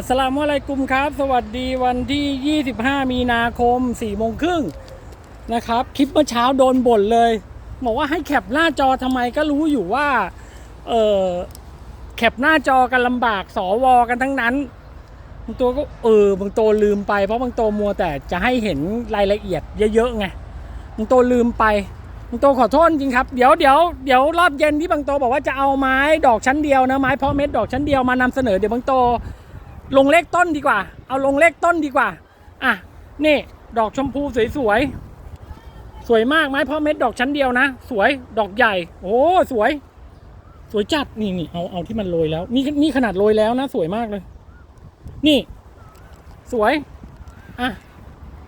อัสสลามุอะลัยกุมครับ สวัสดีวันที่ 25 มีนาคม4โมงครึ่งนะครับ คลิปเมื่อเช้าโดนบ่นเลยบอกว่าให้แคปหน้าจอทำไมก็รู้อยู่ว่า เออแคปหน้าจอกันลำบากสวอกันทั้งนั้นบางตัวก็เออบางตัวลืมไปเพราะบางตัวมัวแต่จะให้เห็นรายละเอียดเยอะๆไงบางตัวลืมไปบางตัวขอโทษจริงครับเดี๋ยวเดี๋ยวเดี๋ยวรอบเย็นที่บางตัวบอกว่าจะเอาไม้ดอกชั้นเดียวนะไม้เพาะเม็ดดอกชั้นเดียวมานำเสนอเดี๋ยวบางตัว ลงเลขต้นดีกว่า เอาลงเลขต้นดีกว่า อะ นี่ ดอกชมพูสวยๆ สวยมากไม้เพาะเม็ดดอกชั้นเดียวนะ สวย ดอกใหญ่ โอ้ สวย สวยจัด นี่นี่เอา เอาที่มันโรยแล้ว นี่ นี่ขนาดโรยแล้วนะ สวยมากเลย นี่ สวย อะ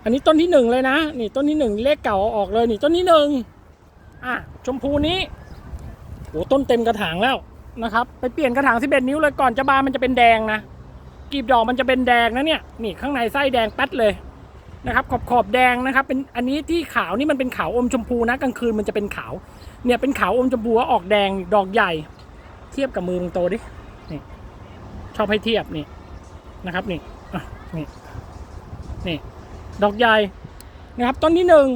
อันนี้ต้นที่หนึ่งเลยนะ นี่ต้นที่หนึ่งเลขเก่าเอาออกเลย นี่ต้นที่หนึ่งอะ ชมพูนี้โอ้ต้นเต็มกระถางแล้วนะครับ ไปเปลี่ยนกระถาง11นิ้วเลยก่อนจะบานมันจะเป็นแดงนะ กลีบดอกมันจะเป็นแดงนะเนี่ยนี่ข้างในไส้แดงแป๊ดเลยนะครับขอบขอบแดงนะครับเป็นอันนี้ที่ขาวนี่มันเป็นขาวอมชมพูนะกลางคืนมันจะเป็นขาวเนี่ยเป็นขาวอมชมพูออกแดงดอกใหญ่ เทียบกับมือมึงโตดินี่ชอบให้เทียบนี่นะครับนี่นี่นี่ดอกใหญ่นะครับต้นที่หนึ่ง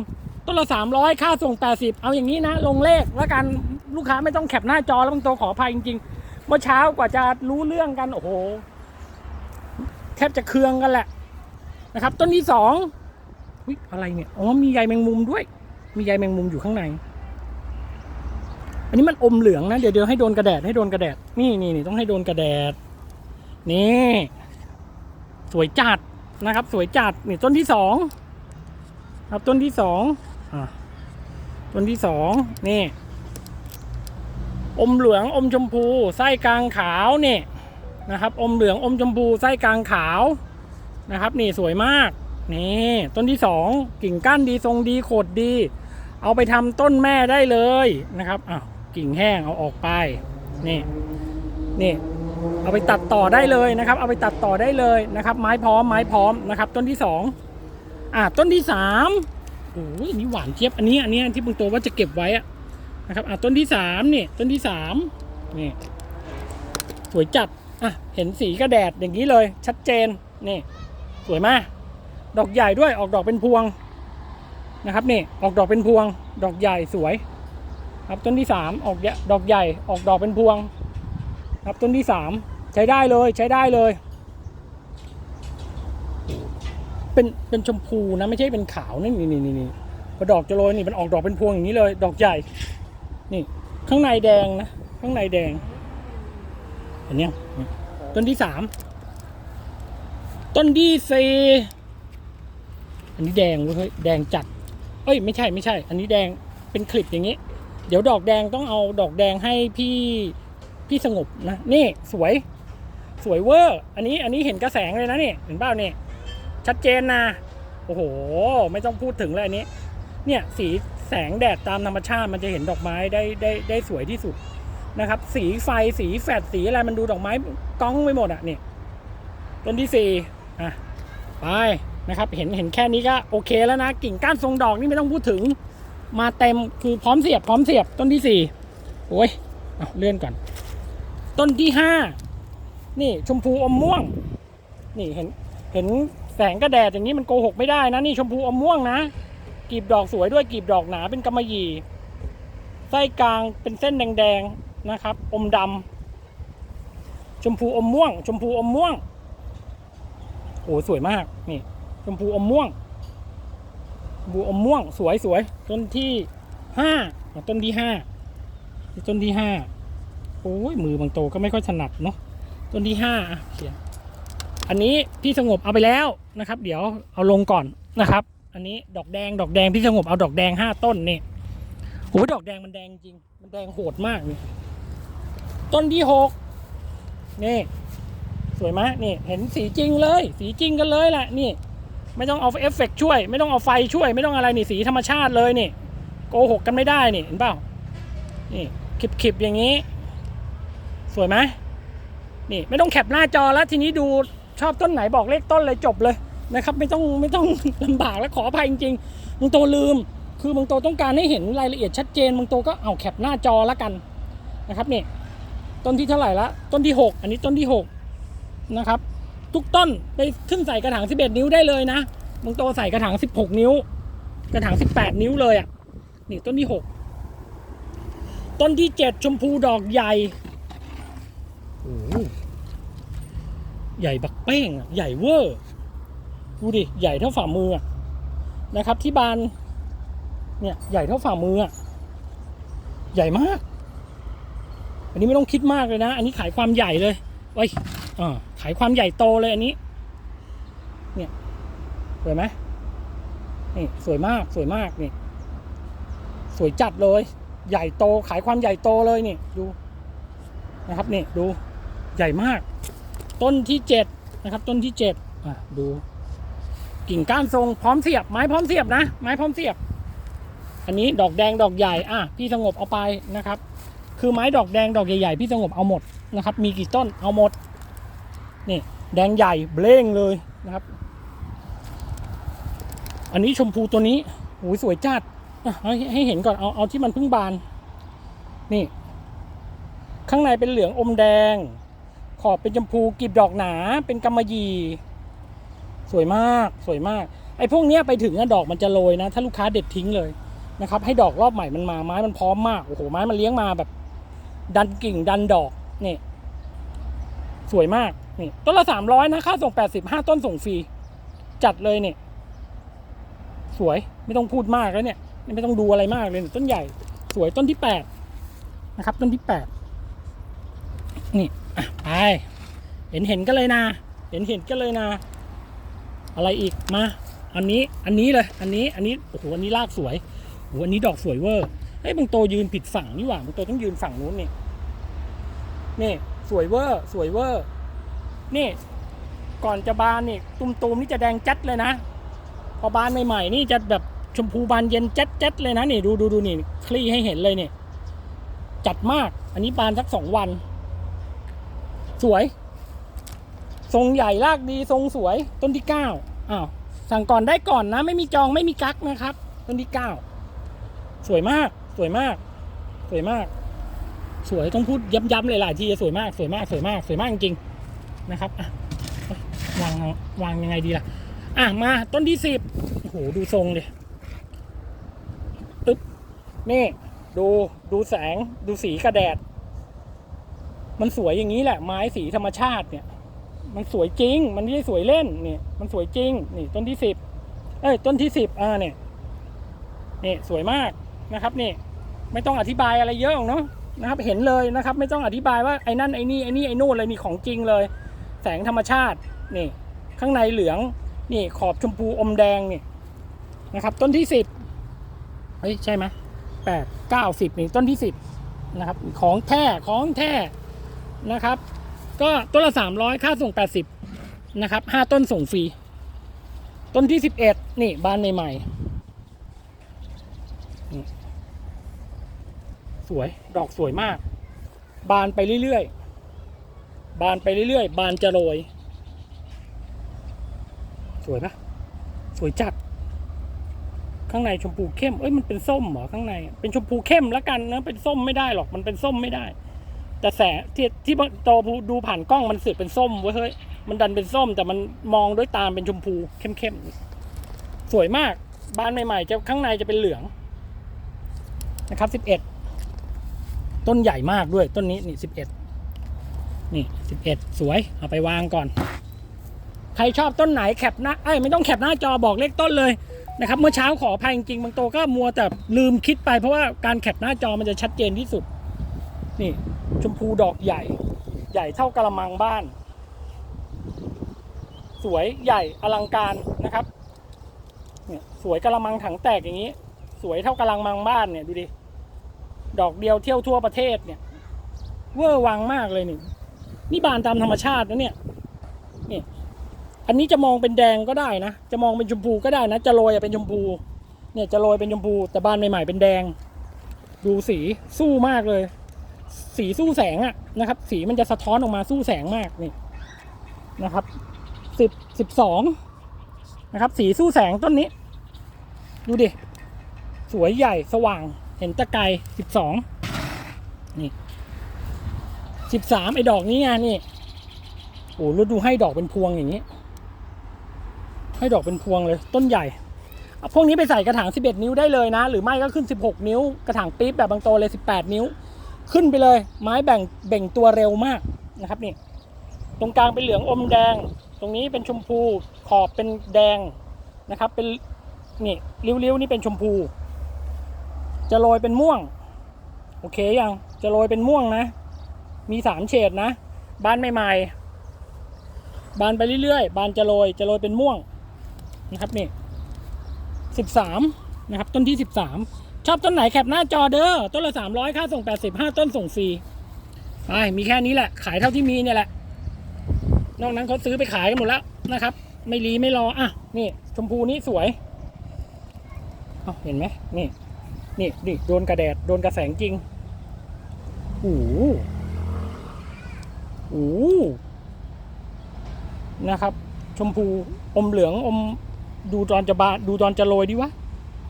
ต้นละสามร้อยค่าส่งแปดสิบเอาอย่างนี้นะลงเลขแล้วกันลูกค้าไม่ต้องแคปหน้าจอแล้วบางตัวขออภัยจริงๆเมื่อเช้ากว่าจะรู้เรื่องกันโอ้โห แทบจะเคืองกันแหละนะครับ ต้นที่สองอุ๊ยอะไรเนี่ยอ๋อมีใยแมงมุมด้วย มีใยแมงมุมอยู่ข้างใน อันนี้มันอมเหลืองนะ เดี๋ยวเดี๋ยวให้โดนกระแดดให้โดนกระแดดนี่นี่นี่ต้องให้โดนกระแดดนี่สวยจัดนะครับ สวยจัดนี่ต้นที่สองครับต้นที่สองอะต้นที่สองนี่ อมเหลืองอมชมพู ไส้กลางขาวนี่ นะครับ อมเหลืองอมชมพูไส้กลางขาวนะครับ นี่สวยมากนี่ต้นที่สองกิ่งก้านดีทรงดีโขดดี เอาไปทำต้นแม่ได้เลยนะครับอ้าวกิ่งแห้งเอาออกไปนี่นี่เอาไปตัดต่อได้เลยนะครับ เอาไปตัดต่อได้เลยนะครับ ไม้พร้อมไม้พร้อมนะครับ ต้นที่สองอ่าต้นที่สามโอ้ยนี่หวานเจี๊ยบอันนี้อันนี้ที่บางตัวว่าจะเก็บไว้อะนะครับอ่าต้นที่สามนี่ต้นที่สามนี่สวยจัด อะเห็นสีกระแดดอย่างนี้เลยชัดเจนนี่สวยมาก ดอกใหญ่ด้วยออกดอกเป็นพวงนะครับนี่ออกดอกเป็นพวง ดอกใหญ่สวย ครับต้นที่สามออกยดอกใหญ่ออกดอกเป็นพวง ครับต้นที่สามใช้ได้เลยใช้ได้เลย เป็นเป็นชมพูนะไม่ใช่เป็นขาวนี่นี่นี่นี่พอดอกจะโรยนี่มันออกดอกเป็นพวงอย่างนี้เลย ดอกใหญ่ นี่ข้างในแดงนะ ข้างในแดง เห็นนี่ต้นที่สามต้นที่สี่อันนี้แดงเว้ยแดงจัด เอ้ยไม่ใช่ไม่ใช่ อันนี้แดงเป็นคลิปอย่างนี้ เดี๋ยวดอกแดงต้องเอาดอกแดงให้พี่พี่สงบนะนี่สวย สวยเวอร์ อันนี้อันนี้เห็นกระแสงเลยนะนี่เห็นเปล่านี่ชัดเจนนะโอ้โห ไม่ต้องพูดถึงเลยอันนี้ เนี่ยสีแสงแดดตามธรรมชาติมันจะเห็นดอกไม้ได้ได้ได้สวยที่สุด นะครับ สีไฟสีแฟดสีอะไรมันดูดอกไม้ก้องไปหมดอะนี่ต้นที่สี่อะไปนะครับ เห็นเห็นแค่นี้ก็โอเคแล้วนะ กิ่งก้านทรงดอกนี่ไม่ต้องพูดถึง มาเต็มคือพร้อมเสียบพร้อมเสียบต้นที่สี่โอ้ยเอาเลื่อนก่อน ต้นที่ห้านี่ชมพูอมม่วง นี่เห็นเห็นแสงกระแดดอย่างนี้มันโกหกไม่ได้นะนี่ชมพูอมม่วงนะกลีบดอกสวยด้วยกลีบดอกหนาเป็นกำมะหยี่ไส้กลางเป็นเส้นแดง นะครับ อมดำชมพูอมม่วง ชมพูอมม่วงโอ้สวยมากนี่ ชมพูอมม่วงชมพูอมม่วงสวยสวยต้นที่ห้าต้นที่ห้าต้นที่ห้าโอ้ยมือบางโตก็ไม่ค่อยถนัดเนาะต้นที่ห้าเขียนอันนี้พี่สงบเอาไปแล้วนะครับ เดี๋ยวเอาลงก่อนนะครับ อันนี้ดอกแดงดอกแดงพี่สงบเอาดอกแดงห้าต้นนี่โอ้ยดอกแดงมันแดงจริง มันแดงโหดมากนี่ ต้นที่หกนี่ สวยไหมนี่ เห็นสีจริงเลย สีจริงกันเลยแหละนี่ ไม่ต้องเอาเอฟเฟกต์ช่วย ไม่ต้องเอาไฟช่วย ไม่ต้องอะไรนี่สีธรรมชาติเลยนี่โกหกกันไม่ได้นี่เห็นเปล่านี่คลิปๆอย่างนี้ สวยไหมนี่ไม่ต้องแคปหน้าจอแล้วทีนี้ดูชอบต้นไหนบอกเลขต้นเลยจบเลยนะครับ ไม่ต้องไม่ต้องลำบากและขออภัยจริงๆมึงโตลืม คือมึงโตต้องการให้เห็นรายละเอียดชัดเจนมึงโตก็เอาแคปหน้าจอแล้วกันนะครับนี่ ต้นที่เท่าไหร่ละต้นที่หกอันนี้ต้นที่หกนะครับ ทุกต้นไปขึ้นใส่กระถาง 11 นิ้วได้เลยนะบางโตใส่กระถาง 16 นิ้ว กระถาง 18 นิ้วเลยอะนี่ต้นที่ 6 ต้นที่ 7 ชมพูดอกใหญ่โอ้ใหญ่บักเป้งอะใหญ่เวอร์ดูดิใหญ่เท่าฝ่ามืออะนะครับที่บานเนี่ยใหญ่เท่าฝ่ามืออะใหญ่มาก อันนี้ไม่ต้องคิดมากเลยนะ อันนี้ขายความใหญ่เลยไว้ยอ่าขายความใหญ่โตเลยอันนี้ เนี่ยสวยไหมนี่สวยมากสวยมากนี่ สวยจัดเลย ใหญ่โตขายความใหญ่โตเลยนี่ดูนะครับนี่ดูใหญ่มาก ต้นที่เจ็ดนะครับ ต้นที่เจ็ดอะดู กิ่งก้านทรงพร้อมเสียบ ไม้พร้อมเสียบนะไม้พร้อมเสียบ อันนี้ดอกแดงดอกใหญ่ อะพี่สงบเอาไปนะครับ คือไม้ดอกแดงดอกใหญ่ๆพี่สงบเอาหมดนะครับ มีกี่ต้นเอาหมดนี่แดงใหญ่เบล่งเลยนะครับ อันนี้ชมพูตัวนี้โอ้ยสวยจัดให้ให้เห็นก่อนเอาเอาที่มันเพิ่งบาน นี่ ข้างในเป็นเหลืองอมแดง ขอบเป็นชมพูกลีบดอกหนา เป็นกำมะหยี่สวยมากสวยมาก ไอ้พวกเนี้ยไปถึงอะดอกมันจะโรยนะ ถ้าลูกค้าเด็ดทิ้งเลยนะครับ ให้ดอกรอบใหม่มันมาไม้มันพร้อมมากโอ้โหไม้มันเลี้ยงมาแบบ ดันกิ่งดันดอกนี่สวยมากนี่ต้นละสามร้อยนะค่าส่งแปดสิบห้าต้นส่งฟรีจัดเลยเนี่ยสวยไม่ต้องพูดมากแล้วเนี่ย ไม่ต้องดูอะไรมากเลยต้นใหญ่ สวยต้นที่แปดนะครับ ต้นที่แปดนี่ไปเห็นเห็นกันเลยนะ เห็นเห็นกันเลยนะ อะไรอีกมา อันนี้อันนี้เลย อันนี้อันนี้โอ้โหอันนี้รากสวยโอ้โหอันนี้ดอกสวยเวอร์ เฮ้ยบางโตยืนผิดฝั่งนี่หว่าบางโตต้องยืนฝั่งนู้นนี่นี่สวยเวอร์สวยเวอร์นี่ ก่อนจะบานนี่ตุ่มๆนี่จะแดงจัดเลยนะ พอบานใหม่ๆนี่จะแบบชมพูบานเย็นจัดจัดๆเลยนะนี่ดูดูดูนี่คลี่ให้เห็นเลยนี่จัดมาก อันนี้บานสักสองวัน สวย ทรงใหญ่รากดีทรงสวยต้นที่เก้าอ้าวสั่งก่อนได้ก่อนนะ ไม่มีจองไม่มีกักนะครับ ต้นที่เก้าสวยมาก สวยมาก สวยมาก สวยต้องพูดย้ำๆหลายๆทีสวยมาก สวยมาก สวยมาก สวยมากจริงๆนะครับวางวางยังไงดีล่ะ อะมาต้นที่สิบโอ้โหดูทรงเลยตึ๊บนี่ดูดูแสงดูสีกระแดด มันสวยอย่างนี้แหละ ไม้สีธรรมชาติเนี่ย มันสวยจริง มันไม่ได้สวยเล่นนี่มันสวยจริง นี่ต้นที่สิบเอ้ยต้นที่สิบอ่าเนี่ยนี่สวยมาก นะครับนี่ไม่ต้องอธิบายอะไรเยอะเนาะนะครับเห็นเลยนะครับไม่ต้องอธิบายว่าไอ้นั่นไอ้นี่ไอ้นี่ไอ้นู่นอะไรนี่ของจริงเลย แสงธรรมชาตินี่ข้างในเหลืองนี่ขอบชมพูอมแดงนี่นะครับต้นที่สิบเฮ้ยใช่ไหมแปดเก้าสิบนี่ต้นที่สิบนะครับของแท้ของแท้นะครับ ก็ต้นละสามร้อยค่าส่งแปดสิบนะครับห้าต้นส่งฟรีต้นที่สิบเอ็ดนี่บ้านใหม่ๆ สวยดอกสวยมาก บานไปเรื่อยๆ บานไปเรื่อยๆ บานจะโรย สวยปะสวยจัด ข้างในชมพูเข้ม เอ้ยมันเป็นส้มเหรอข้างใน เป็นชมพูเข้มแล้วกันนะ เป็นส้มไม่ได้หรอก มันเป็นส้มไม่ได้ แต่แสงที่ที่โตดูผ่านกล้องมันเสือเป็นส้มเว้ยเฮ้ย มันดันเป็นส้มแต่มันมองด้วยตาเป็นชมพูเข้มๆ สวยมาก บ้านใหม่ๆจะข้างในจะเป็นเหลืองนะครับสิบเอ็ด ต้นใหญ่มากด้วยต้นนี้นี่สิบเอ็ดนี่สิบเอ็ดสวย เอาไปวางก่อน ใครชอบต้นไหนแคปหน้าเอ้ไม่ต้องแคปหน้าจอบอกเลขต้นเลยนะครับ เมื่อเช้าขออภัยจริงๆบางโตก็มัวแต่ลืมคิดไปเพราะว่าการแคปหน้าจอมันจะชัดเจนที่สุด นี่ ชมพูดอกใหญ่ ใหญ่เท่ากระมังบ้าน สวยใหญ่อลังการนะครับเนี่ยสวยกระมังถังแตกอย่างนี้ สวยเท่ากระมังบ้านเนี่ยดูดิ ดอกเดียวเที่ยวทั่วประเทศเนี่ย เวอร์วังมากเลยนี่นี่บานตามธรรมชาตินะเนี่ยนี่อันนี้จะมองเป็นแดงก็ได้นะ จะมองเป็นชมพูก็ได้นะ จะโรยเป็นชมพู เนี่ยจะโรยเป็นชมพูแต่บานใหม่ๆเป็นแดง ดูสีสู้มากเลย สีสู้แสงอะนะครับ สีมันจะสะท้อนออกมาสู้แสงมากนี่นะครับสิบสิบสองนะครับ สีสู้แสงต้นนี้ ดูดิ สวยใหญ่สว่าง เห็นตะไกรสิบสองนี่สิบสามไอ้ดอกนี้ไงนี่โอ้แล้วดูให้ดอกเป็นพวงอย่างนี้ ให้ดอกเป็นพวงเลย ต้นใหญ่เอาพวกนี้ไปใส่กระถาง 11 นิ้วได้เลยนะ หรือไม่ก็ขึ้น 16 นิ้ว กระถางปี๊บแบบบางโตเลย 18 นิ้ว ขึ้นไปเลย ไม้แบ่งเบ่งตัวเร็วมากนะครับนี่ ตรงกลางเป็นเหลืองอมแดง ตรงนี้เป็นชมพู ขอบเป็นแดงนะครับ เป็นนี่ริ้วๆนี่เป็นชมพู จะโรยเป็นม่วง โอเคยังจะโรยเป็นม่วงนะ มีสามเฉดนะ บานใหม่ๆ บานไปเรื่อยๆ บานจะโรยจะโรยเป็นม่วงนะครับนี่สิบสามนะครับ ต้นที่สิบสามชอบต้นไหนแคปหน้าจอเด้อต้นละสามร้อยค่าส่งแปดสิบห้าต้นส่งฟรีไปมีแค่นี้แหละ ขายเท่าที่มีเนี่ยแหละ นอกนั้นเขาซื้อไปขายกันหมดแล้วนะครับ ไม่รีไม่รออะนี่ชมพูนี้สวยเห็นไหมนี่ นี่นี่โดนกระแดด โดนกระแสงจริงโอ้โหโอ้โหนะครับ ชมพูอมเหลืองอมดูตอนจะบาดูตอนจะโรยดิวะ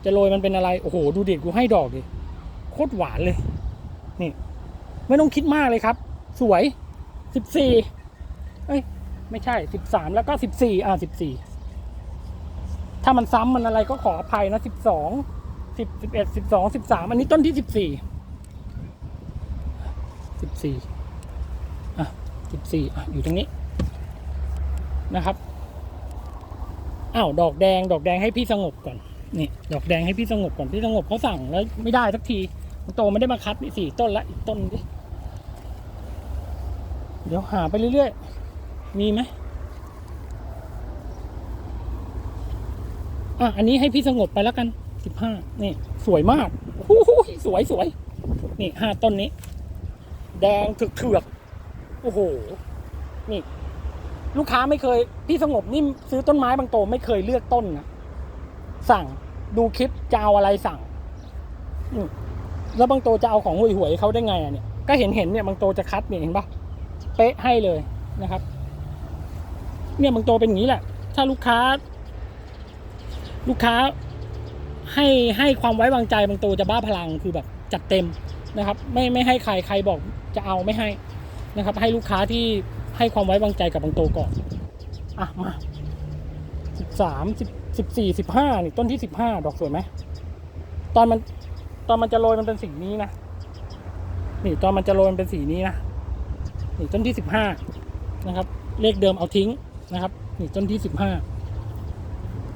จะโรยมันเป็นอะไร โอ้โห ดูเด็กกูให้ดอกดิ โคตรหวานเลย นี่ ไม่ต้องคิดมากเลยครับ สวยสิบสี่เอ้ย ไม่ใช่สิบสามแล้วก็สิบสี่อ่าสิบสี่ถ้ามันซ้ำมันอะไรก็ขออภัยนะสิบสอง สิบสิบเอ็ดสิบสองสิบสามอันนี้ต้นที่สิบสี่สิบสี่อะสิบสี่อะอยู่ตรงนี้นะครับอ้าวดอกแดงดอกแดงให้พี่สงบก่อนนี่ดอกแดงให้พี่สงบก่อนพี่สงบเขาสั่งแล้วไม่ได้สักทีมันโตไม่ได้มาคัดนี่สี่ต้นละอีกต้นดิเดี๋ยวหาไปเรื่อยๆ มีไหมอะอันนี้ให้พี่สงบไปแล้วกัน สิบห้านี่ สวยมากโอ้สวยสวย นี่ห้าต้นนี้ แดงถึกเถือกโอ้โห นี่ ลูกค้าไม่เคย พี่สงบนี่ซื้อต้นไม้บางโตไม่เคยเลือกต้นนะสั่งดูคลิปจะเอาอะไรสั่งแล้วบางโตจะเอาของห่วยหวยๆเขาได้ไงอะเนี่ย ก็เห็นเห็นเนี่ยบางโตจะคัดเนี่ยเห็นปะเป๊ะให้เลยนะครับ เนี่ยบางโตเป็นอย่างนี้แหละ ถ้าลูกค้า ลูกค้า ให้ให้ความไว้วางใจบางตัวจะบ้าพลังคือแบบจัดเต็มนะครับไม่ไม่ให้ใครใครบอกจะเอาไม่ให้นะครับให้ลูกค้าที่ให้ความไว้วางใจกับบางตัวก่อนอะมาสิบสามสิบสิบสี่สิบห้านี่ต้นที่สิบห้าดอกสวยไหมตอนมันตอนมันจะโรยมันเป็นสีนี้นะนี่ตอนมันจะโรยมันเป็นสีนี้นะนี่ต้นที่สิบห้านะครับ เลขเดิมเอาทิ้งนะครับ นี่ต้นที่สิบห้า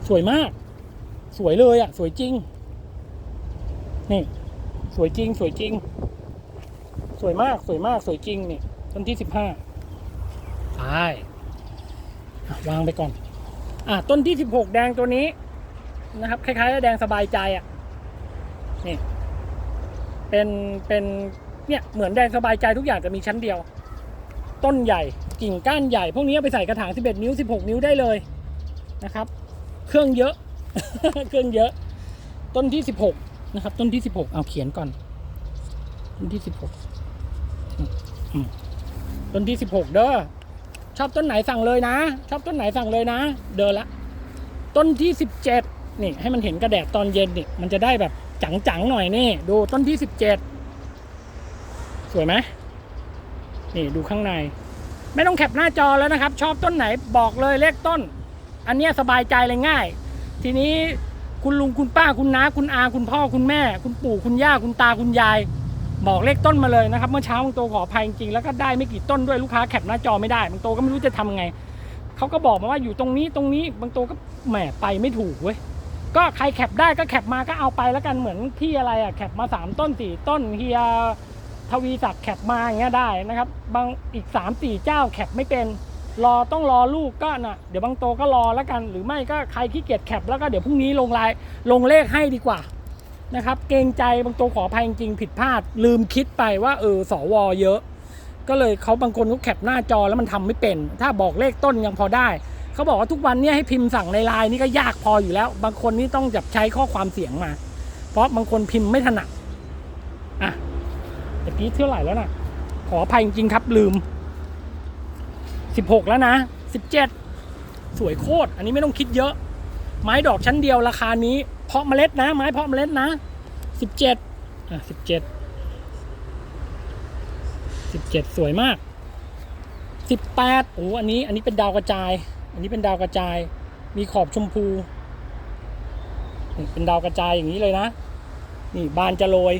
สวยมาก สวยเลยอะ สวยจริง นี่ สวยจริง สวยจริง สวยมากสวยมากสวยจริงนี่ต้นที่สิบห้าใช่วางไปก่อน อะต้นที่สิบหกแดงตัวนี้นะครับคล้ายๆกับแดงสบายใจอะนี่ เป็นเป็นเนี่ยเหมือนแดงสบายใจทุกอย่างจะมีชั้นเดียว ต้นใหญ่กิ่งก้านใหญ่ พวกนี้ไปใส่กระถาง 11 นิ้ว 16 นิ้วได้เลยนะครับ เครื่องเยอะ เครื่องเยอะ ต้นที่สิบหกนะครับ ต้นที่สิบหกเอาเขียนก่อน ต้นที่สิบหกต้นที่สิบหกเด้อชอบต้นไหนสั่งเลยนะ ชอบต้นไหนสั่งเลยนะ เดินละ ต้นที่สิบเจ็ดนี่ ให้มันเห็นกระแดดตอนเย็นนี่มันจะได้แบบจังๆหน่อยนี่ ดูต้นที่สิบเจ็ดสวยไหมนี่ดูข้างใน ไม่ต้องแคปหน้าจอแล้วนะครับ ชอบต้นไหนบอกเลยเลขต้น อันเนี้ยสบายใจเลยง่าย ทีนี้คุณลุงคุณป้าคุณน้าคุณอาคุณพ่อคุณแม่ คุณปู่คุณย่าคุณตาคุณยาย บอกเลขต้นมาเลยนะครับเมื่อเช้าบางโตขออภัยจริงๆแล้วก็ได้ไม่กี่ต้นด้วยลูกค้าแคปหน้าจอไม่ได้บางโตก็ไม่รู้จะทำไงเขาก็บอกมาว่าอยู่ตรงนี้ตรงนี้บางโตก็แหมไปไม่ถูกเว้ยก็ใครแคปได้ก็แคปมาก็เอาไปแล้วกันเหมือนที่อะไรอะแคปมาสามต้นสี่ต้นเฮียทวีศักดิ์แคปมาอย่างเงี้ยได้นะครับ บางอีกสามสี่เจ้าแคปไม่เป็น รอต้องรอลูกก็นะเดี๋ยวบางโตก็รอแล้วกัน หรือไม่ก็ใครขี้เกียจแคปแล้วก็เดี๋ยวพรุ่งนี้ลงลายลงเลขให้ดีกว่านะครับ เกรงใจบางโตขออภัยจริงผิดพลาด ลืมคิดไปว่าเออสวเยอะ ก็เลยเขาบางคนเขาแคปหน้าจอแล้วมันทำไม่เป็น ถ้าบอกเลขต้นยังพอได้เขาบอกว่าทุกวันนี้ให้พิมพ์สั่งในไลน์นี่ก็ยากพออยู่แล้ว บางคนนี่ต้องจับใช้ข้อความเสียงมา เพราะบางคนพิมพ์ไม่ถนัดอะตะกี้เท่าไหร่แล้วน่ะ ขออภัยจริงครับลืม สิบหกแล้วนะสิบเจ็ดสวยโคตร อันนี้ไม่ต้องคิดเยอะ ไม้ดอกชั้นเดียวราคานี้ เพาะเมล็ดนะ ไม้เพาะเมล็ดนะสิบเจ็ดอะสิบเจ็ดสิบเจ็ดสวยมากสิบแปดโอ้อันนี้อันนี้เป็นดาวกระจาย อันนี้เป็นดาวกระจาย มีขอบชมพูเป็นดาวกระจายอย่างนี้เลยนะ นี่บานจะโรย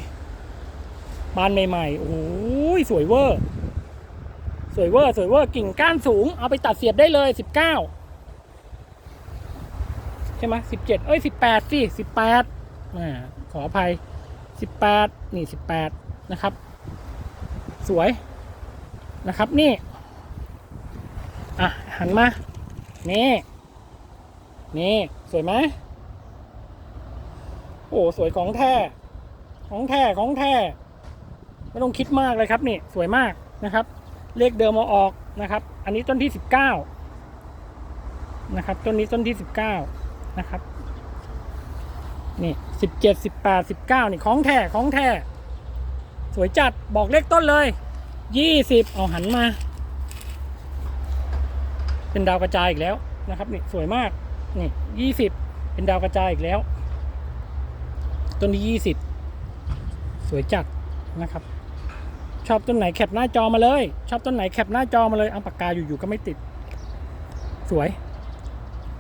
บานใหม่ๆ โอ้ยสวยเวอร์ วยเวอร์สวยเวอร์กิ่งก้านสูง เอาไปตัดเสียบได้เลยสิบเก้าใช่ไหมสิบเจ็ดเอ้ยสิบแปดสิสิบแปดขออภัยสิบแปดนี่สิบแปดนะครับ สวยนะครับนี่ อะ หันมา นี่ นี่ สวยไหมโอ้สวยของแท้ ของแท้ ของแท้ ไม่ต้องคิดมากเลยครับนี่ สวยมากนะครับ เลขเดิมมาออกนะครับ อันนี้ต้นที่สิบเก้านะครับ ต้นนี้ต้นที่สิบเก้านะครับนี่สิบเจ็ดสิบแปดสิบเก้านี่ของแท้ของแท้สวยจัดบอกเลขต้นเลยยี่สิบเอาหันมา เป็นดาวกระจายอีกแล้วนะครับนี่สวยมากนี่ยี่สิบเป็นดาวกระจายอีกแล้ว ต้นนี้ยี่สิบสวยจัดนะครับ ชอบต้นไหนแคปหน้าจอมาเลย ชอบต้นไหนแคปหน้าจอมาเลยเอาปากกาอยู่ๆก็ไม่ติด สวย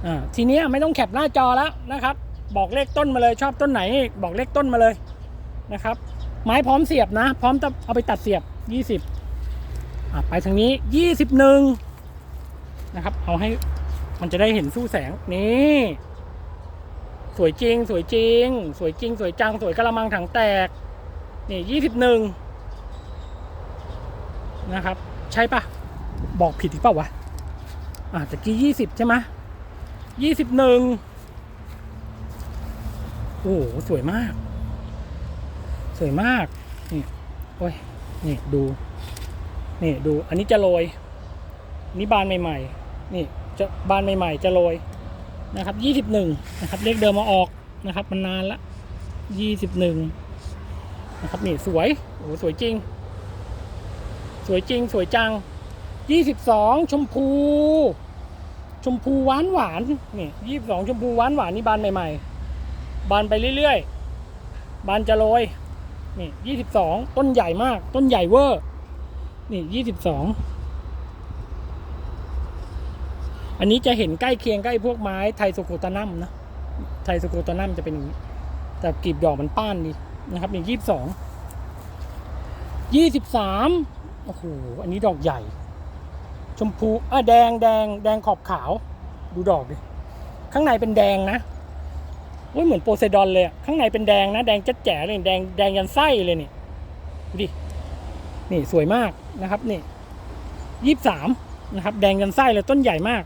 อ่าทีเนี้ยไม่ต้องแคปหน้าจอแล้วนะครับ บอกเลขต้นมาเลย ชอบต้นไหน บอกเลขต้นมาเลยนะครับ ไม้พร้อมเสียบนะ พร้อมจะเอาไปตัดเสียบยี่สิบอะไปทางนี้ยี่สิบหนึ่งนะครับ เอาให้มันจะได้เห็นสู้แสงนี่สวยจริง สวยจริง สวยจริง สวยจัง สวยกระมังถังแตก นี่ยี่สิบหนึ่ง นะครับ ใช่ปะบอกผิดหรือเปล่าวะอ่าตะกี้ยี่สิบใช่ไหมยี่สิบหนึ่งโอ้โหสวยมาก สวยมาก นี่โอ้ยนี่ดู นี่ดูอันนี้จะโรยนี่บานใหม่ ๆ นี่จะบานใหม่ ๆ จะโรยนะครับยี่สิบหนึ่งนะครับเลขเดิมมาออกนะครับ มันนานละยี่สิบหนึ่งนะครับนี่สวยโอ้สวยจริง สวยจริงสวยจังยี่สิบสองชมพู ชมพูหวานหวานนี่ยี่สิบสองชมพูหวานหวานนี่บานใหม่ ๆ บานไปเรื่อยๆ บานจะโรยนี่ยี่สิบสองต้นใหญ่มาก ต้นใหญ่เวอร์ นี่ยี่สิบสองอันนี้จะเห็นใกล้เคียงใกล้พวกไม้ไทยสโคตานัมนะ ไทยสโคตานัมจะเป็นอย่างนี้ แต่กลีบดอกมันป้านดีนะครับนี่ยี่สิบสองยี่สิบสาม โอ้โห อันนี้ดอกใหญ่ ชมพูอะแดงแดงแดงขอบขาว ดูดอกดิ ข้างในเป็นแดงนะโอ้ยเหมือนโปไซดอนเลย ข้างในเป็นแดงนะ แดงจ๊ดแจ๋เลย แดงแดงยันไส้เลยนี่ดูดิ นี่สวยมากนะครับนี่ยี่สิบสามนะครับ แดงยันไส้เลยต้นใหญ่มาก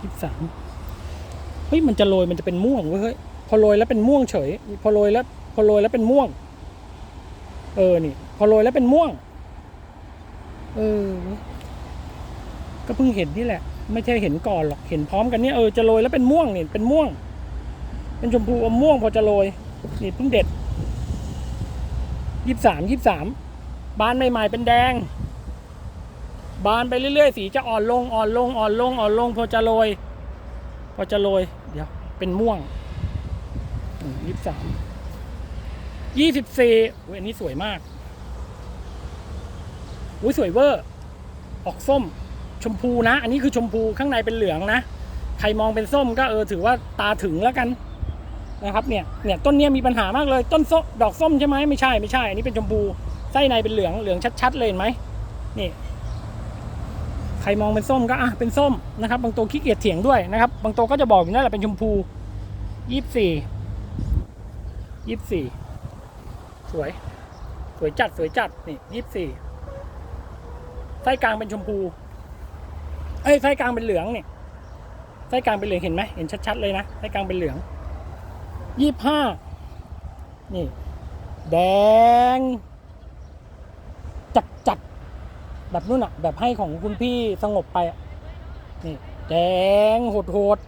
ยี่สิบสามเฮ้ยมันจะโรยมันจะเป็นม่วงเฮ้ยพอโรยแล้วเป็นม่วงเฉย พอโรยแล้วพอโรยแล้วเป็นม่วง เออนี่ พอโรยแล้วเป็นม่วง เออ ก็เพิ่งเห็นนี่แหละ ไม่ใช่เห็นก่อนหรอก เห็นพร้อมกันเนี่ยเออจะโรยแล้วเป็นม่วงเนี่ยเป็นม่วง เป็นชมพูอมม่วงพอจะโรยนี่เพิ่งเด็ดยี่สามยี่สามบานใหม่ๆเป็นแดง บานไปเรื่อยๆ สีจะอ่อนลงอ่อนลงอ่อนลงอ่อนลงพอจะโรยพอจะโรยเดี๋ยวเป็นม่วงยี่สามยี่สิบสี่อันนี้สวยมาก อุ้ยสวยเวอร์ ออกส้ม ชมพูนะ อันนี้คือชมพูข้างในเป็นเหลืองนะ ใครมองเป็นส้มก็เออถือว่าตาถึงแล้วกันนะครับเนี่ยเนี่ยต้นเนี้ยมีปัญหามากเลยต้นส้มดอกส้มใช่ไหมไม่ใช่ไม่ใช่ อันนี้เป็นชมพูไส้ในเป็นเหลืองเหลืองชัดๆเลยเห็นไหมนี่ใครมองเป็นส้มก็อะเป็นส้มนะครับ บางตัวขี้เกียจเถียงด้วยนะครับ บางตัวก็จะบอกอยู่นั่นแหละเป็นชมพูยี่สิบสี่ยี่สิบสี่สวย สวยจัดสวยจัดนี่ยี่สิบสี่ ไส้กลางเป็นชมพูเอ้ยไส้กลางเป็นเหลืองเนี่ยไส้กลางเป็นเหลืองเห็นไหมเห็นชัดๆเลยนะไส้กลางเป็นเหลืองยี่ห้านี่แดง จัดจัดๆแบบนู้นอะแบบให้ของคุณพี่สงบไปอะนี่แดงโหดโหด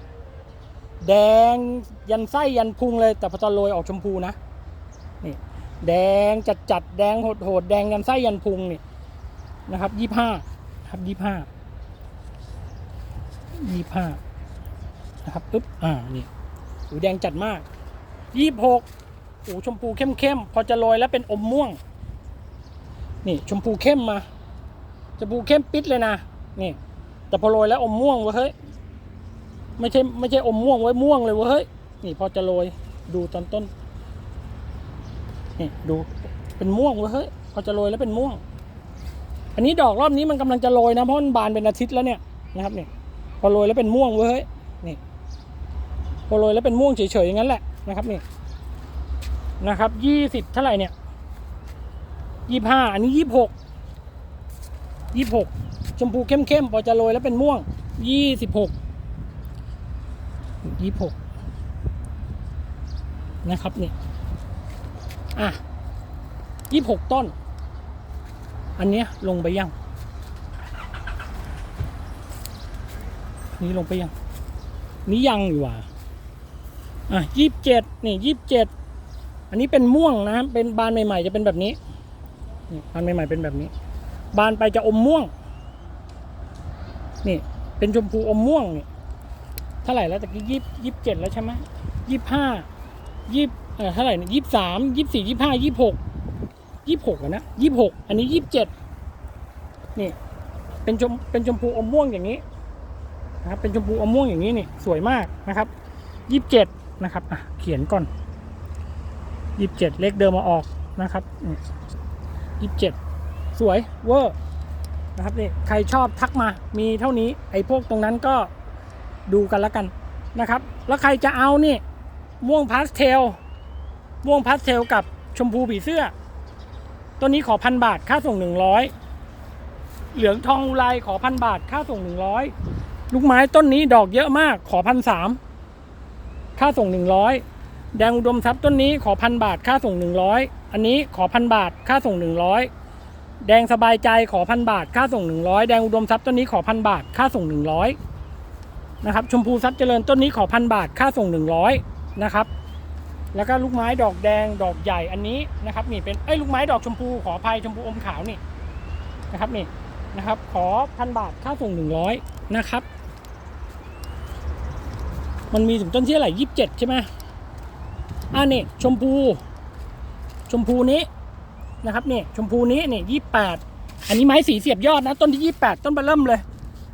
ๆแดงยันไส้ยันพุงเลย แต่พอจะโรยออกชมพูนะนี่แดงจัดจัดๆแดงโหดโหดๆแดงยันไส้ยันพุงนี่ นะครับยี่ห้าครับยี่ห้ายี่ห้านะครับปึ๊บอ่านี่หูแดงจัดมากยี่หกหูชมพูเข้มเข้มๆพอจะโรยแล้วเป็นอมม่วง นี่ชมพูเข้มมาชมพูเข้มปิดเลยนะนี่ แต่พอโรยแล้วอมม่วงเว้ยเฮ้ยไม่ใช่ไม่ใช่อมม่วงไว้ม่วงเลยเว้ยเฮ้ยนี่พอจะโรยดูตอนต้นนี่ดูเป็นม่วงเว้ยเฮ้ยพอจะโรยแล้วเป็นม่วง อันนี้ดอกรอบนี้มันกำลังจะโรยนะเพราะมันบานเป็นอาทิตย์แล้วเนี่ยนะครับเนี่ยพอโรยแล้วเป็นม่วงเว้ยเฮ้ยนี่พอโรยแล้วเป็นม่วงเฉยๆอย่างนั้นแหละนะครับนี่นะครับยี่สิบเท่าไหร่เนี่ยยี่ห้าอันนี้ยี่หกยี่หกชมพูเข้มๆพอจะโรยแล้วเป็นม่วงยี่สิบหกยี่หกนะครับนี่อะยี่หกต้น อันเนี้ยลงไปยังนี่ลงไปยัง นี่ยังอยู่ว่ะอะยี่สิบเจ็ดนี่ยี่สิบเจ็ดอันนี้เป็นม่วงนะเป็นบานใหม่ๆ จะเป็นแบบนี้นี่บานใหม่ๆเป็นแบบนี้ บานไปจะอมม่วง นี่ เป็นชมพูอมม่วงนี่เท่าไหร่แล้วตะกี้ยี่ยี่สิบเจ็ดแล้วใช่ไหมยี่ห้ายี่เออเท่าไหร่เนี่ยยี่สามยี่สี่ยี่ห้ายี่หก ยี่หกนะยี่หกอันนี้ยี่สิบเจ็ดนี่ เป็นชมเป็นชมพูอมม่วงอย่างนี้นะครับเป็นชมพูอมม่วงอย่างนี้นี่สวยมากนะครับยี่สิบเจ็ดนะครับอะเขียนก่อนยี่สิบเจ็ดเลขเดิมมาออกนะครับยี่สิบเจ็ดสวยเวอร์นะครับนี่ใครชอบทักมามีเท่านี้ไอ้พวกตรงนั้นก็ดูกันแล้วกันนะครับ แล้วใครจะเอานี่ม่วงพาสเทลม่วงพาสเทลกับชมพูผีเสื้อ ต้นนี้ขอพันบาทค่าส่งหนึ่งร้อยเหลืองทองอุไรขอพันบาท ค่าส่งหนึ่งร้อยลูกไม้ต้นนี้ดอกเยอะมาก ขอพันสามค่าส่งหนึ่งร้อยแดงอุดมทรัพย์ต้นนี้ขอพันบาท ค่าส่งหนึ่งร้อยอันนี้ขอพันบาท ค่าส่งหนึ่งร้อยแดงสบายใจขอพันบาท ค่าส่งหนึ่งร้อยแดงอุดมทรัพย์ต้นนี้ขอพันบาท ค่าส่งหนึ่งร้อยนะครับ ชมพูทรัพย์เจริญต้นนี้ขอพันบาท ค่าส่งหนึ่งร้อยนะครับ แล้วก็ลูกไม้ดอกแดงดอกใหญ่อันนี้นะครับนี่เป็นเอ้ลูกไม้ดอกชมพูขออภัยชมพูอมขาวนี่นะครับนี่นะครับขอพันบาทค่าส่งหนึ่งร้อยนะครับ มันมีถึงต้นที่อะไรยี่สิบเจ็ดใช่ไหมอ่านี่ชมพู ชมพูนี้นะครับนี่ชมพูนี้นี่ยี่แปดอันนี้ไม้สีเสียบยอดนะ ต้นที่ยี่แปดต้นเบอร์เริ่มเลย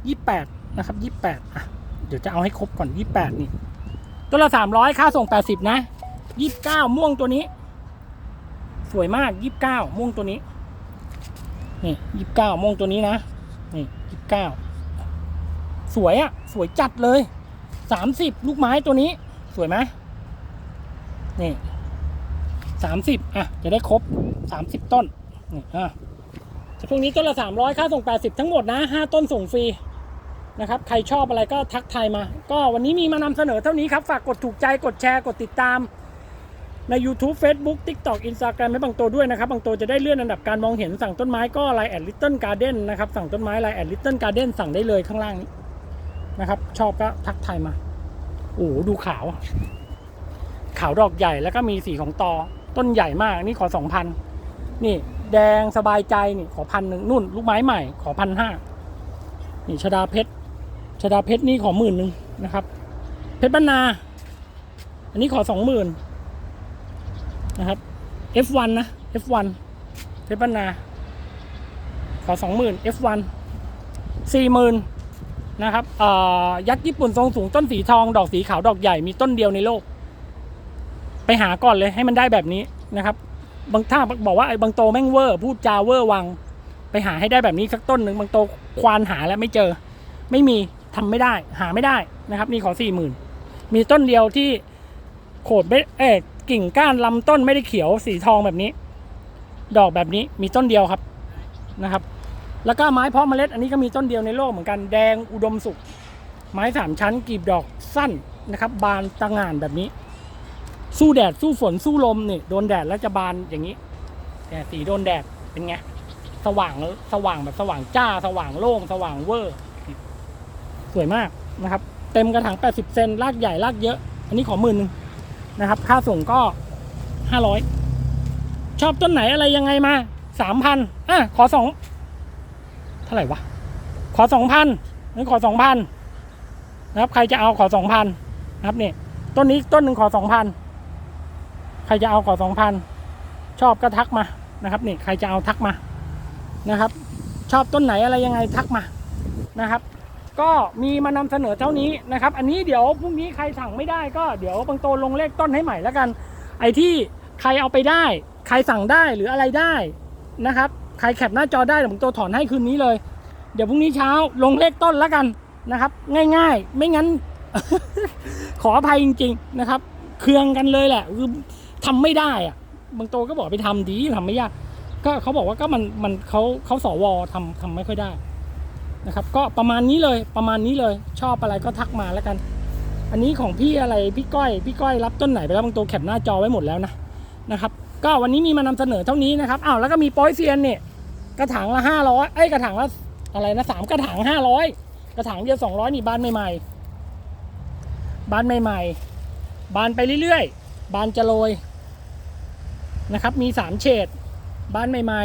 ยี่แปดนะครับยี่แปดอะเดี๋ยวจะเอาให้ครบก่อนยี่แปดนี่ต้นละสามร้อยค่าส่งแปดสิบนะ ยี่สิบเก้าม่วงตัวนี้ สวยมากยี่สิบเก้าม่วงตัวนี้ นี่ยี่สิบเก้าม่วงตัวนี้นะ นี่ยี่สิบเก้าสวยอะ่ะ สวยจัดเลยสามสิบลูกไม้ตัวนี้ สวยไหมนี่สามสิบอะ จะได้ครบสามสิบต้น นี่อะพวกนี้ต้นละสามร้อยค่าส่งแปดสิบทั้งหมดนะห้าต้นส่งฟรีนะครับ ใครชอบอะไรก็ทักทายมา ก็วันนี้มีมานำเสนอเท่านี้ครับ ฝากกดถูกใจ กดแชร์ กดติดตาม ใน YouTube Facebook TikTok Instagram ให้บางตัวด้วยนะครับ บางตัวจะได้เลื่อนอันดับการมองเห็นสั่งต้นไม้ก็ไลน์แอดลิตเติ้ลการ์เด้นนะครับ สั่งต้นไม้ไลน์แอดลิตเติ้ลการ์เด้นสั่งได้เลยข้างล่างนี้นะครับ ชอบก็ทักทายมา โอ้ดูขาว ขาวดอกใหญ่แล้วก็มีสีของตอ ต้นใหญ่มากนี่ขอสองพันนี่ แดงสบายใจนี่ขอพันหนึ่งนุ่น ลูกไม้ใหม่ ขอพันห้านี่ชดาเพชรชดาเพชรนี่ขอหมื่นหนึ่งนะครับ เพชรบ้านนา อันนี้ขอสองหมื่น นะครับ F1 นะ F1 เพชรบ้านาขอสองหมื่น F1 สี่หมื่นนะครับอ่อยักษ์ญี่ปุ่นทรงสูงต้นสีทองดอกสีขาวดอกใหญ่มีต้นเดียวในโลก ไปหาก่อนเลยให้มันได้แบบนี้นะครับ บางถ้าบอกว่าไอ้บางโตแม่งเวอร์ พูดจาเวอร์วัง ไปหาให้ได้แบบนี้สักต้นหนึ่งบางโตควานหาแล้วไม่เจอ ไม่มีทำไม่ได้ หาไม่ได้นะครับ นี่ขอสี่หมื่นมีต้นเดียวที่โขดไม่เอ๊ กิ่งก้านลำต้นไม่ได้เขียวสีทองแบบนี้ ดอกแบบนี้มีต้นเดียวครับนะครับ แล้วก็ไม้เพาะเมล็ดอันนี้ก็มีต้นเดียวในโลกเหมือนกันแดงอุดมสุข ไม้สามชั้นกลีบดอกสั้นนะครับ บานตะงานแบบนี้ สู้แดดสู้ฝนสู้ลมนี่โดนแดดแล้วจะบานอย่างนี้แต่สีโดนแดดเป็นไงสว่างสว่างแบบสว่างจ้า สว่างโล่งสว่างเวอร์สวยมากนะครับ เต็มกระถาง 80 เซนรากใหญ่รากเยอะ อันนี้ขอหมื่นหนึ่ง นะครับ ค่าส่งก็500ชอบต้นไหนอะไรยังไงมา3,000อะขอสองเท่าไหร่วะ ขอ2,000งั้นขอ2,000นะครับ ใครจะเอาขอ2,000นะครับนี่ต้นนี้ต้นหนึ่งขอสองพันใครจะเอาขอสองพันชอบก็ทักมานะครับนี่ใครจะเอาทักมานะครับ ชอบต้นไหนอะไรยังไงทักมานะครับ ก็มีมานำเสนอเท่านี้นะครับ อันนี้เดี๋ยวพรุ่งนี้ใครสั่งไม่ได้ก็เดี๋ยวบางโตลงเลขต้นให้ใหม่แล้วกัน ไอ้ที่ใครเอาไปได้ ใครสั่งได้หรืออะไรได้นะครับ ใครแคปหน้าจอได้เดี๋ยวบางโตถอนให้คืนนี้เลย เดี๋ยวพรุ่งนี้เช้าลงเลขต้นแล้วกันนะครับ ง่ายๆ ไม่งั้น ขออภัยจริง ๆนะครับ เครืองกันเลยแหละคือทำไม่ได้อะบางโตก็บอกไปทำดีทำไม่ยาก ก็เขาบอกว่าก็มันมันเขาเขาสวทำทำไม่ค่อยได้ นะครับ ก็ประมาณนี้เลยประมาณนี้เลย ชอบอะไรก็ทักมาแล้วกัน อันนี้ของพี่อะไรพี่ก้อยพี่ก้อยรับต้นไหนไปแล้วบางตัวแคปหน้าจอไว้หมดแล้วนะนะครับ ก็วันนี้มีมานำเสนอเท่านี้นะครับอ้าวแล้วก็มีป้อยเซียนเนี่ยกระถางละห้าร้อยเอ้กระถางละอะไรนะสามกระถางห้าร้อยกระถางเดียวสองร้อยนี่บานใหม่ๆบานใหม่ๆบานไปเรื่อยๆบานจะโรยนะครับ มีสามเฉดบานใหม่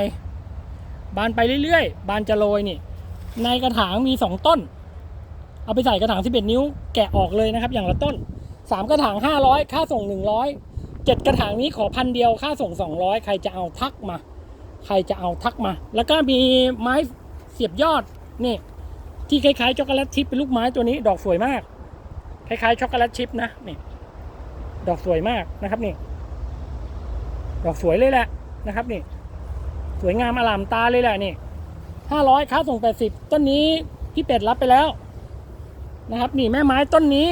ๆบานไปเรื่อยๆ บานจะโรยนี่ ในกระถางมีสองต้น เอาไปใส่กระถาง 11 นิ้วแกะออกเลยนะครับ อย่างละต้นสามกระถาง 500 ค่าส่ง 100เจ็ดกระถางนี้ขอพันเดียวค่าส่ง 200 ใครจะเอาทักมา ใครจะเอาทักมา แล้วก็มีไม้เสียบยอดนี่ที่คล้ายๆช็อกโกแลตชิพเป็นลูกไม้ตัวนี้ดอกสวยมาก คล้ายๆช็อกโกแลตชิพนะนี่ดอกสวยมากนะครับนี่ ดอกสวยเลยแหละนะครับนี่ สวยงามอลามตาเลยแหละนี่ ห้าร้อยค่าส่งแปดสิบต้นนี้พี่เป็ดรับไปแล้วนะครับ นี่แม่ไม้ต้นนี้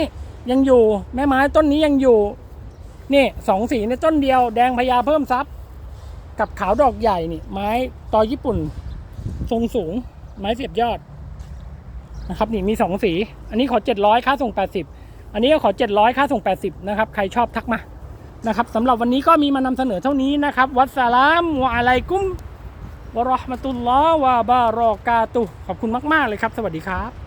ยังอยู่ แม่ไม้ต้นนี้ยังอยู่ นี่สองสีในต้นเดียว แดงพญาเพิ่มซับกับขาวดอกใหญ่นี่ ไม้ตอญี่ปุ่น ทรงสูง ไม้เสียบยอดนะครับ นี่มีสองสี อันนี้ขอเจ็ดร้อยค่าส่งแปดสิบอันนี้ก็ขอเจ็ดร้อยค่าส่งแปดสิบนะครับ ใครชอบทักมานะครับสำหรับวันนี้ก็มีมานำเสนอเท่านี้นะครับ วัสสลามวะอะลัยกุม วะราะห์มะตุลลอฮ์วะบารอกาตุขอบคุณมาก ๆ เลยครับ สวัสดีครับ